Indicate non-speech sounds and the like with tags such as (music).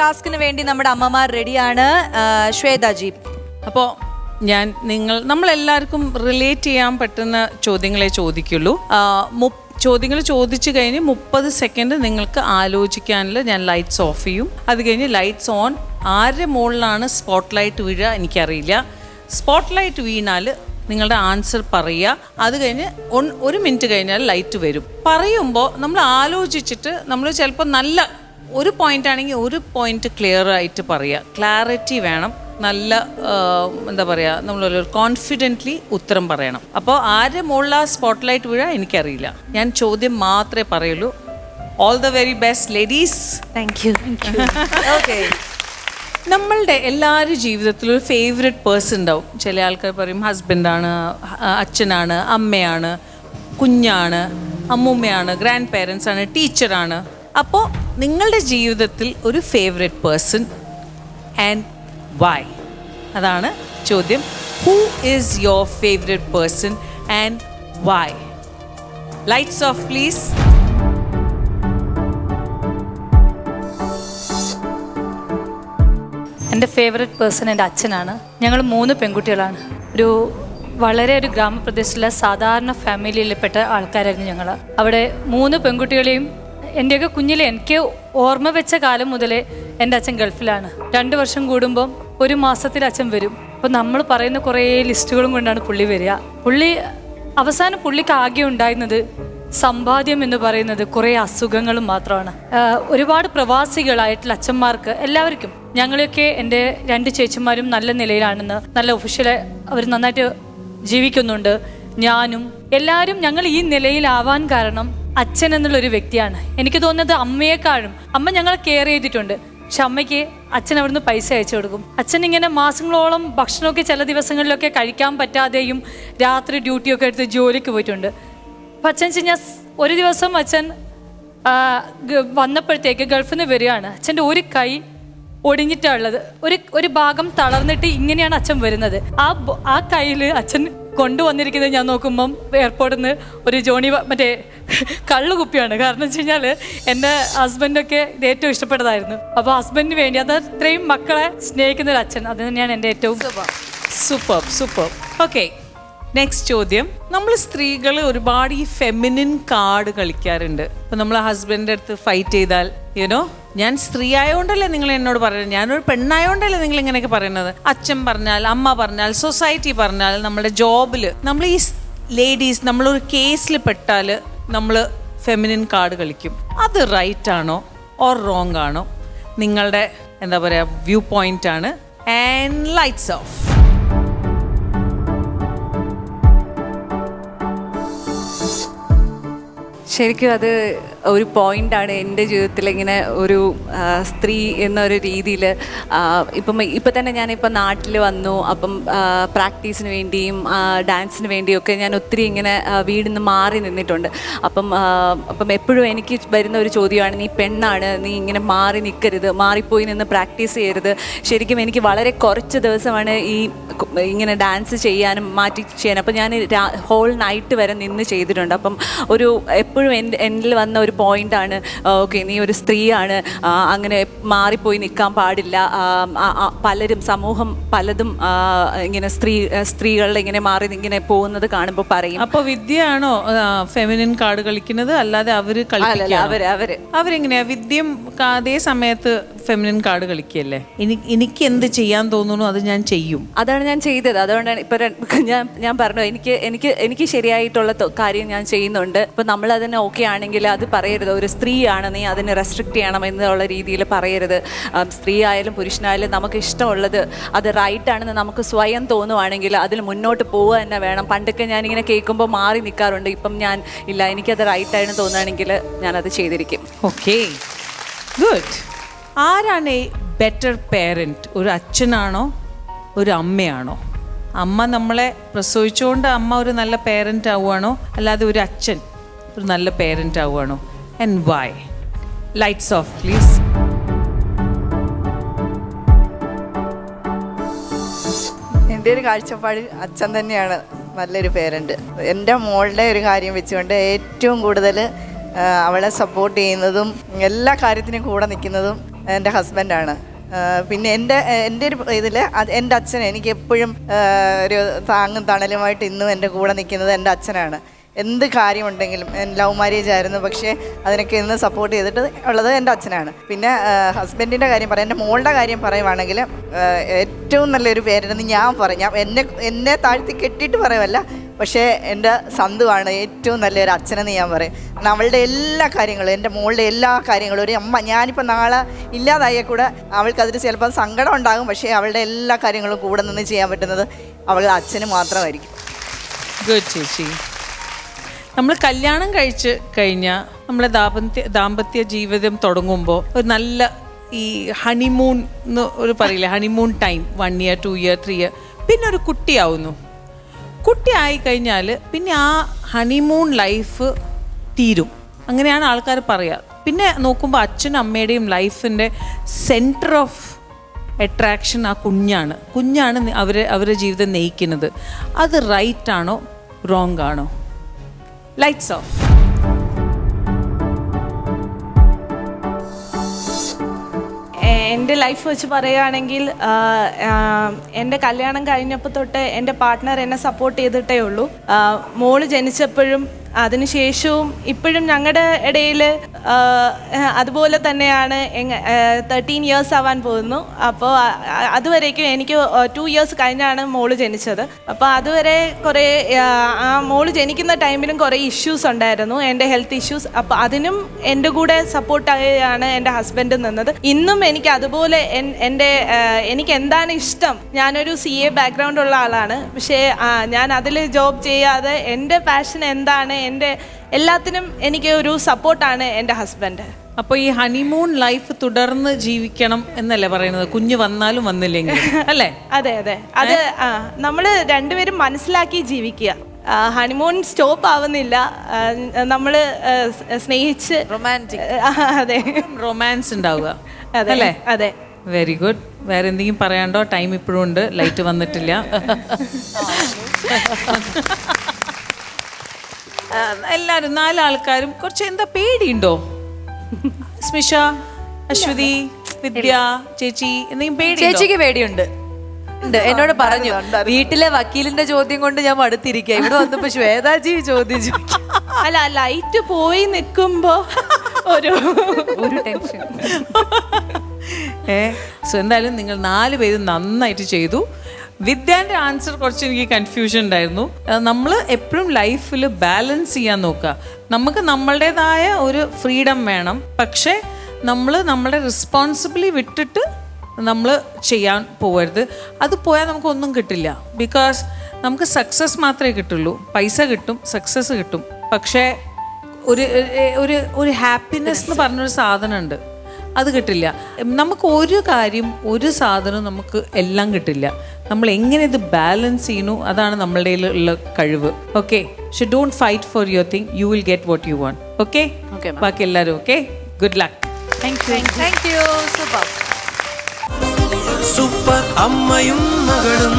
ടാസ്കിന് വേണ്ടി നമ്മുടെ അമ്മമാർ റെഡിയാണ്. ശ്വേതാജി. അപ്പോ ഞാൻ നിങ്ങൾ നമ്മളെല്ലാവർക്കും റിലേറ്റ് ചെയ്യാൻ പറ്റുന്ന ചോദ്യങ്ങളെ ചോദിക്കുള്ളൂ. ചോദ്യങ്ങൾ ചോദിച്ചു കഴിഞ്ഞ് മുപ്പത് സെക്കൻഡ് നിങ്ങൾക്ക് ആലോചിക്കാനുള്ള ഞാൻ ലൈറ്റ്സ് ഓഫ് ചെയ്യും. അത് കഴിഞ്ഞ് ലൈറ്റ്സ് ഓൺ ആരുടെ മുകളിലാണ് സ്പോട്ട് ലൈറ്റ് വീഴുക എനിക്കറിയില്ല. സ്പോട്ട് ലൈറ്റ് വീണാൽ നിങ്ങളുടെ ആൻസർ പറയുക. അത് കഴിഞ്ഞ് ഒരു മിനിറ്റ് കഴിഞ്ഞാൽ ലൈറ്റ് വരും. പറയുമ്പോൾ നമ്മൾ ആലോചിച്ചിട്ട് നമ്മൾ ചിലപ്പോൾ നല്ല ഒരു പോയിന്റ് ആണെങ്കിൽ ഒരു പോയിന്റ് ക്ലിയർ ആയിട്ട് പറയുക ക്ലാരിറ്റി വേണം. നല്ല എന്താ പറയുക നമ്മളൊരു കോൺഫിഡന്റ്ലി ഉത്തരം പറയണം. അപ്പോൾ ആരുടെ മുകളിൽ ആ സ്പോട്ട് ലൈറ്റ് വീഴാൻ എനിക്കറിയില്ല. ഞാൻ ചോദ്യം മാത്രമേ പറയുള്ളൂ. All the very best ladies thank you okay നമ്മളുടെ എല്ലാവരും ജീവിതത്തിലും ഒരു ഫേവററ്റ് പേഴ്സൺ ഉണ്ടാവും. ചില ആൾക്കാർ പറയും ഹസ്ബൻഡാണ് അച്ഛനാണ് അമ്മയാണ് കുഞ്ഞാണ് അമ്മൂമ്മയാണ് ഗ്രാൻഡ് പേരൻസ് ആണ്. ടീച്ചറാണ് അപ്പോൾ നിങ്ങളുടെ ജീവിതത്തിൽ ഒരു ഫേവറേറ്റ് പേഴ്സൺ ആൻഡ് വൈ അതാണ് ചോദ്യം. Who is your favourite person and why lights off please എന്റെ ഫേവററ്റ് പേഴ്സൺ എന്റെ അച്ഛനാണ്. ഞങ്ങൾ മൂന്ന് പെൺകുട്ടികളാണ്. ഒരു വളരെ ഒരു ഗ്രാമപ്രദേശത്തിലെ സാധാരണ ഫാമിലിയിൽപ്പെട്ട ആൾക്കാരായിരുന്നു ഞങ്ങൾ. അവിടെ മൂന്ന് പെൺകുട്ടികളെയും എന്റെയൊക്കെ കുഞ്ഞിലെ എനിക്ക് ഓർമ്മ വെച്ച കാലം മുതലേ എന്റെ അച്ഛൻ ഗൾഫിലാണ്. രണ്ട് വർഷം കൂടുമ്പം ഒരു മാസത്തിൽ അച്ഛൻ വരും. അപ്പോൾ നമ്മൾ പറയുന്ന കുറേ ലിസ്റ്റുകളും കൊണ്ടാണ് പുള്ളി വരിക. പുള്ളി അവസാനം പുള്ളിക്ക് ആകെ ഉണ്ടായിരുന്നത് സമ്പാദ്യം എന്ന് പറയുന്നത് കുറേ അസുഖങ്ങളും മാത്രമാണ്. ഒരുപാട് പ്രവാസികളായിട്ടുള്ള അച്ഛന്മാർക്ക് എല്ലാവർക്കും ഞങ്ങളൊക്കെ എന്റെ രണ്ട് ചേച്ചിമാരും നല്ല നിലയിലാണെന്ന് നല്ല ഒഫീഷ്യൽ അവർ നന്നായിട്ട് ജീവിക്കുന്നുണ്ട്. ഞാനും എല്ലാവരും ഞങ്ങൾ ഈ നിലയിലാവാൻ കാരണം അച്ഛൻ എന്നുള്ള ഒരു വ്യക്തിയാണ്. എനിക്ക് തോന്നുന്നത് അമ്മയെക്കാളും അമ്മ ഞങ്ങളെ കെയർ ചെയ്തിട്ടുണ്ട്. പക്ഷെ അമ്മയ്ക്ക് അച്ഛൻ അവിടുന്ന് പൈസ അയച്ചു കൊടുക്കും. അച്ഛൻ ഇങ്ങനെ മാസങ്ങളോളം ഭക്ഷണമൊക്കെ ചില ദിവസങ്ങളിലൊക്കെ കഴിക്കാൻ പറ്റാതെയും രാത്രി ഡ്യൂട്ടിയൊക്കെ എടുത്ത് ജോലിക്ക് പോയിട്ടുണ്ട്. അപ്പം അച്ഛൻ വെച്ച് ഒരു ദിവസം അച്ഛൻ വന്നപ്പോഴത്തേക്ക് ഗൾഫിൽ നിന്ന് വരികയാണ്. അച്ഛന്റെ ഒരു കൈ ഒടിഞ്ഞിട്ടാണുള്ളത് ഒരു ഒരു ഭാഗം തളർന്നിട്ട് ഇങ്ങനെയാണ് അച്ഛൻ വരുന്നത്. ആ ആ കയ്യിൽ അച്ഛൻ കൊണ്ടുവന്നിരിക്കുന്നത് ഞാൻ നോക്കുമ്പം എയർപോർട്ടിൽ നിന്ന് ഒരു ജോണി മറ്റേ കള്ളുകുപ്പിയാണ് കാരണം വെച്ച് കഴിഞ്ഞാൽ എന്റെ ഹസ്ബൻഡൊക്കെ ഇത് ഏറ്റവും ഇഷ്ടപ്പെട്ടതായിരുന്നു. അപ്പോൾ ഹസ്ബൻഡിന് വേണ്ടി അത് അത്രയും മക്കളെ സ്നേഹിക്കുന്ന ഒരു അച്ഛൻ. അത് തന്നെയാണ് എന്റെ ഏറ്റവും സൂപ്പർ സൂപ്പർ. ഓക്കെ. നെക്സ്റ്റ് ചോദ്യം. നമ്മൾ സ്ത്രീകൾ ഒരുപാട് ഈ ഫെമിനിൻ കാർഡ് കളിക്കാറുണ്ട്. ഇപ്പൊ നമ്മൾ ഹസ്ബൻഡിന്റെ അടുത്ത് ഫൈറ്റ് ചെയ്താൽ യുനോ ഞാൻ സ്ത്രീ ആയതുകൊണ്ടല്ലേ നിങ്ങൾ എന്നോട് പറയുന്നത്? ഞാനൊരു പെണ്ണായതുകൊണ്ടല്ലേ നിങ്ങൾ ഇങ്ങനെയൊക്കെ പറയുന്നത്? അച്ഛൻ പറഞ്ഞാൽ അമ്മ പറഞ്ഞാൽ സൊസൈറ്റി പറഞ്ഞാൽ നമ്മുടെ ജോബിൽ നമ്മൾ ഈ ലേഡീസ് നമ്മളൊരു കേസിൽ പെട്ടാൽ നമ്മൾ ഫെമിനിൻ കാർഡ് കളിക്കും. അത് റൈറ്റ് ആണോ ഓർ റോങ് ആണോ? നിങ്ങളുടെ എന്താ പറയുക വ്യൂ പോയിന്റ് ആണ്. ആൻഡ് ലൈറ്റ്സ് ഓഫ് ശരിക്കും അത് ഒരു പോയിന്റാണ് എന്റെ ജീവിതത്തിൽ ഇങ്ങനെ ഒരു സ്ത്രീ എന്നൊരു രീതിയിൽ ഇപ്പം ഇപ്പം തന്നെ ഞാനിപ്പം നാട്ടിൽ വന്നു. അപ്പം പ്രാക്ടീസിന് വേണ്ടിയും ഡാൻസിന് വേണ്ടിയും ഒക്കെ ഞാൻ ഒത്തിരി ഇങ്ങനെ വീടിൽ നിന്ന് മാറി നിന്നിട്ടുണ്ട്. അപ്പം അപ്പം എപ്പോഴും എനിക്ക് വരുന്ന ഒരു ചോദ്യമാണ് നീ പെണ്ണാണ് നീ ഇങ്ങനെ മാറി നിൽക്കരുത് മാറിപ്പോയി നിന്ന് പ്രാക്ടീസ് ചെയ്യരുത്. ശരിക്കും എനിക്ക് വളരെ കുറച്ച് ദിവസമാണ് ഈ ഇങ്ങനെ ഡാൻസ് ചെയ്യാനും മാറ്റി ചെയ്യാനും. അപ്പം ഞാൻ ഹോൾ നൈറ്റ് വരെ നിന്ന് ചെയ്തിട്ടുണ്ട്. അപ്പം ഒരു എപ്പോഴും എന്റെ വന്ന ഒരു പോയിന്റാണ്. ഓക്കെ നീ ഒരു സ്ത്രീയാണ്. അങ്ങനെ മാറിപ്പോയി നിൽക്കാൻ പാടില്ല. പലരും സമൂഹം പലതും ഇങ്ങനെ സ്ത്രീ സ്ത്രീകളിൽ ഇങ്ങനെ മാറി ഇങ്ങനെ പോകുന്നത് കാണുമ്പോൾ പറയും. അപ്പൊ വിദ്യയാണോ ഫെമിനിൻ കാർഡ് കളിക്കുന്നത്? അല്ലാതെ അവർ? അവർ അവർ. അവരെങ്ങനെയാ? വിദ്യം അതേ സമയത്ത് ഫെമിനിൻ കാർഡ് കളിക്കുകയല്ലേ? എനി- എനിക്ക് എന്ത് ചെയ്യാൻ തോന്നുന്നു അത് ഞാൻ ചെയ്യും. അതാണ് ഞാൻ ചെയ്തത്. അതുകൊണ്ടാണ് ഇപ്പൊ ര- ഞാൻ ഞാൻ പറഞ്ഞു എനിക്ക് എനിക്ക് എനിക്ക് ശരിയായിട്ടുള്ള ത- കാര്യം ഞാൻ ചെയ്യുന്നുണ്ട്. ഇപ്പൊ നമ്മൾ അതിന് ഓക്കെ ആണെങ്കിൽ അത് പറയരുത്. ഒരു സ്ത്രീയാണ് നീ അതിനെ റെസ്ട്രിക്ട് ചെയ്യണം എന്നുള്ള രീതിയിൽ പറയരുത്. ആ, സ്ത്രീ ആയാലും പുരുഷനായാലും നമുക്ക് ഇഷ്ടമുള്ളത് അത് റൈറ്റ് ആണെന്ന് നമുക്ക് സ്വയം തോന്നുവാണെങ്കിൽ അതിൽ മുന്നോട്ട് പോവുക തന്നെ വേണം. പണ്ടൊക്കെ ഞാൻ ഇങ്ങനെ കേൾക്കുമ്പോൾ മാറി നിൽക്കാറുണ്ട്. ഇപ്പം ഞാൻ ഇല്ല എനിക്കത് റൈറ്റ് ആണെന്ന് തോന്നുകയാണെങ്കിൽ ഞാനത് ചെയ്തിരിക്കും. ഓക്കെ ഗുഡ് ആരാണ് ഈ ബെറ്റർ പേരന്റ് ഒരു അച്ഛനാണോ? ഒരു അമ്മയാണോ? അമ്മ നമ്മളെ പ്രസവിച്ചുകൊണ്ട് അമ്മ ഒരു നല്ല പേരന്റ് ആവുകയാണോ? അല്ലാതെ ഒരു അച്ഛൻ ഒരു നല്ല parent ആവുകയാണോ? And why lights off please എന്റെ ഒരു കാഴ്ചപ്പാടിൽ അച്ഛൻ തന്നെയാണ് നല്ലൊരു പേരന്റ് എന്റെ മോളുടെ ഒരു കാര്യം വെച്ചുകൊണ്ട് ഏറ്റവും കൂടുതൽ അവളെ സപ്പോർട്ട് ചെയ്യുന്നതും എല്ലാ കാര്യത്തിനും കൂടെ നിൽക്കുന്നതും എന്റെ ഹസ്ബൻഡാണ്. പിന്നെ എന്റെ എന്റെ ഒരു ഇതിൽ എന്റെ അച്ഛൻ എനിക്ക് എപ്പോഴും ഒരു താങ്ങും തണലുമായിട്ട് ഇന്നും എന്റെ കൂടെ നിൽക്കുന്നത് എന്റെ അച്ഛനാണ്. എന്ത് കാര്യമുണ്ടെങ്കിലും ലവ് മാരേജ് ആയിരുന്നു പക്ഷേ അതിനൊക്കെ ഇന്ന് സപ്പോർട്ട് ചെയ്തിട്ട് ഉള്ളത് എന്റെ അച്ഛനാണ്. പിന്നെ ഹസ്ബൻഡിന്റെ കാര്യം പറയാം എന്റെ മോളുടെ കാര്യം പറയുവാണെങ്കിൽ ഏറ്റവും നല്ലൊരു പേരെന്ന് ഞാൻ പറയും. ഞാൻ എന്നെ എന്നെ താഴ്ത്തി കെട്ടിയിട്ട് പറയുമല്ല പക്ഷേ എന്റെ സന്തുവാണ് ഏറ്റവും നല്ലൊരു അച്ഛനെന്ന് ഞാൻ പറയും. കാരണം അവളുടെ എല്ലാ കാര്യങ്ങളും എന്റെ മോളുടെ എല്ലാ കാര്യങ്ങളും ഒരു അമ്മ ഞാനിപ്പോൾ നാളെ ഇല്ലാതായ കൂടെ അവൾക്കതിൽ ചിലപ്പോൾ സങ്കടം ഉണ്ടാകും പക്ഷേ അവളുടെ എല്ലാ കാര്യങ്ങളും കൂടെ നിന്ന് ചെയ്യാൻ പറ്റുന്നത് അവളുടെ അച്ഛന് മാത്രമായിരിക്കും. ഗുഡ് ചേച്ചി. നമ്മൾ കല്യാണം കഴിച്ച് കഴിഞ്ഞാൽ നമ്മളെ ദാമ്പത്യ ദാമ്പത്യ ജീവിതം തുടങ്ങുമ്പോൾ ഒരു നല്ല ഈ ഹണിമൂൺ എന്ന് ഒരു പറയില്ലേ honeymoon time one year two year three year പിന്നെ ഒരു കുട്ടിയാവുന്നു. കുട്ടി ആയി കഴിഞ്ഞാൽ പിന്നെ ആ ഹണിമൂൺ ലൈഫ് തീരും. അങ്ങനെയാണ് ആൾക്കാർ പറയുക പിന്നെ നോക്കുമ്പോൾ അച്ഛനും അമ്മയുടെയും ലൈഫിന്റെ സെന്റർ ഓഫ് അട്രാക്ഷൻ ആ കുഞ്ഞാണ്. കുഞ്ഞാണ് അവരെ അവരുടെ ജീവിതം നയിക്കുന്നത്. അത് റൈറ്റ് ആണോ റോങ് ആണോ? ലൈറ്റ്സ് ഓഫ് എന്റെ ലൈഫ് വെച്ച് പറയുകയാണെങ്കിൽ എന്റെ കല്യാണം കഴിഞ്ഞപ്പോൾ തൊട്ട് എന്റെ പാർട്ട്ണർ എന്നെ സപ്പോർട്ട് ചെയ്തിട്ടേ ഉള്ളൂ. മോൾ ജനിച്ചപ്പോഴും അതിനുശേഷവും ഇപ്പോഴും ഞങ്ങളുടെ ഇടയിൽ അതുപോലെ തന്നെയാണ് തേർട്ടീൻ ഇയേഴ്സ് ആവാൻ പോകുന്നു. അപ്പോൾ അതുവരേക്കും എനിക്ക് ടു ഇയേഴ്സ് കഴിഞ്ഞാണ് മോൾ ജനിച്ചത്. അപ്പോൾ അതുവരെ കുറേ ആ, മോൾ ജനിക്കുന്ന ടൈമിലും കുറേ ഇഷ്യൂസ് ഉണ്ടായിരുന്നു എന്റെ ഹെൽത്ത് ഇഷ്യൂസ് അപ്പോൾ അതിനും എന്റെ കൂടെ സപ്പോർട്ടായാണ് എന്റെ ഹസ്ബൻഡ് നിന്നത്. ഇന്നും എനിക്ക് അതുപോലെ എന്റെ എനിക്ക് എന്താണ് ഇഷ്ടം? ഞാനൊരു സി എ ബാക്ക്ഗ്രൗണ്ട് ഉള്ള ആളാണ്. പക്ഷേ ഞാൻ അതിൽ ജോബ് ചെയ്യാതെ എന്റെ പാഷൻ എന്താണ് എന്റെ എല്ലാത്തിനും എനിക്ക് ഒരു സപ്പോർട്ടാണ് എന്റെ ഹസ്ബൻഡ് അപ്പോൾ ഈ ഹണിമൂൺ ലൈഫ് തുടർന്ന് ജീവിക്കണം എന്നല്ലേ പറയുന്നത്? കുഞ്ഞ് വന്നാലും വന്നില്ലെങ്കിൽ (laughs) അല്ലേ? അതെ അതെ. അത് നമ്മൾ രണ്ടുപേരും മനസ്സിലാക്കി ജീവിക്കുക. ഹണിമൂൺ സ്റ്റോപ്പ് ആവുന്നില്ല. നമ്മൾ സ്നേഹിച്ച് റൊമാന്റിക് അതെ. റൊമാൻസ് ഉണ്ടാവുക. (laughs) അതെ അല്ലേ? അതെ. വെരി ഗുഡ് വേറെ എന്തെങ്കിലും പറയാണ്ടോ ടൈം ഇപ്പോഴും ഉണ്ട്. ലൈറ്റ് വന്നിട്ടില്ല. (laughs) ആ, എല്ലാരും നാലാൾക്കാരും കുറച്ച് എന്താ പേടിയുണ്ടോ? സ്മിഷ അശ്വതി വിദ്യ ചേച്ചി എന്തെങ്കിലും പേടി ചേച്ചിക്ക് പേടിയുണ്ട്. ഉണ്ട്. എന്നോട് പറഞ്ഞു വീട്ടിലെ വക്കീലിന്റെ ചോദ്യം കൊണ്ട് ഞാൻ മടുത്തിരിക്കുക ഇവിടെ വന്നപ്പോ ശ്വേതാജി ചോദിച്ചു അല്ല ലൈറ്റ് പോയി നിൽക്കുമ്പോ ഒരു ഒരു ടെൻഷൻ. ഏ സോ എന്തായാലും നിങ്ങൾ നാല് പേര് നന്നായിട്ട് ചെയ്തു. വിദ്യാന്റെ ആൻസർ കുറച്ച് എനിക്ക് കൺഫ്യൂഷൻ ഉണ്ടായിരുന്നു നമ്മൾ എപ്പോഴും ലൈഫിൽ ബാലൻസ് ചെയ്യാൻ നോക്കുക. നമുക്ക് നമ്മളുടേതായ ഒരു ഫ്രീഡം വേണം. പക്ഷേ നമ്മൾ നമ്മുടെ റെസ്പോൺസിബിലി വിട്ടിട്ട് നമ്മൾ ചെയ്യാൻ പോകരുത് അത് പോയാൽ നമുക്കൊന്നും കിട്ടില്ല. ബിക്കോസ് നമുക്ക് സക്സസ് മാത്രമേ കിട്ടുള്ളൂ. പൈസ കിട്ടും സക്സസ് കിട്ടും. പക്ഷേ ഒരു ഒരു ഒരു ഹാപ്പിനെസ് എന്ന് പറഞ്ഞൊരു സാധനമുണ്ട് അത് കിട്ടില്ല. നമുക്ക് ഒരു കാര്യം ഒരു സാധനം നമുക്ക് എല്ലാം കിട്ടില്ല. നമ്മൾ എങ്ങനെ ഇത് ബാലൻസ് ചെയ്യുന്നു അതാണ് നമ്മളുടെ ഉള്ള കഴിവ്. Okay so don't fight for your thing you will get what you want okay ബാക്കി എല്ലാവരും okay good luck Thank you. Super super അമ്മയും മകളും